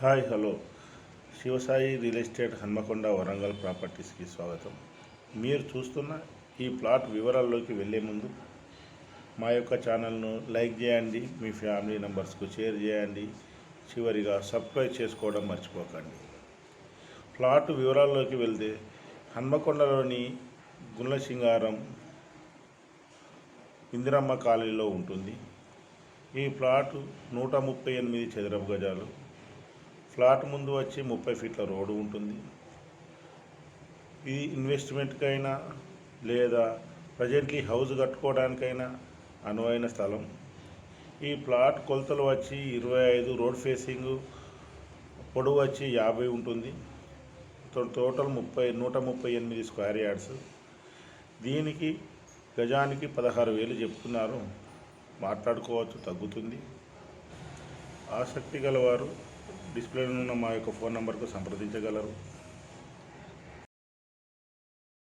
Hi hello. Sivasai real estate Hanamkonda Warangal ప్రాపర్టీస్కి స్వాగతం. మీరు చూస్తున్న ఈ ప్లాట్ వివరాల్లోకి వెళ్ళే ముందు మా యొక్క ఛానల్ను లైక్ చేయండి మీ ఫ్యామిలీ మెంబర్స్కు షేర్ చేయండి చివరిగా సబ్స్క్రైబ్ చేసుకోవడం మర్చిపోకండి. ప్లాట్ వివరాల్లోకి వెళ్తే హన్మకొండలోని గుండ్లసింగారం ఇందిరమ్మ కాలనీలో ఉంటుంది. ఈ ప్లాట్ నూట ముప్పై ఎనిమిది చదరపు గజాలు ప్లాట్ ముందు వచ్చి ముప్పై ఫీట్ల రోడ్డు ఉంటుంది. ఇది ఇన్వెస్ట్మెంట్కైనా లేదా ప్రజెంట్లీ హౌస్ కట్టుకోవడానికైనా అనువైన స్థలం. ఈ ప్లాట్ కొలతలు వచ్చి ఇరవై ఐదు రోడ్ ఫేసింగ్ పొడవు వచ్చి యాభై ఉంటుంది. టోటల్ ముప్పై నూట ముప్పై ఎనిమిది స్క్వేర్ యార్డ్స్. దీనికి గజానికి పదహారు వేలు చెప్తున్నారు. మాట్లాడుకోవచ్చు తగ్గుతుంది. ఆసక్తి గలవారు డిస్ప్లేలో ఉన్న మా యొక్క ఫోన్ నంబర్కు సంప్రదించగలరు.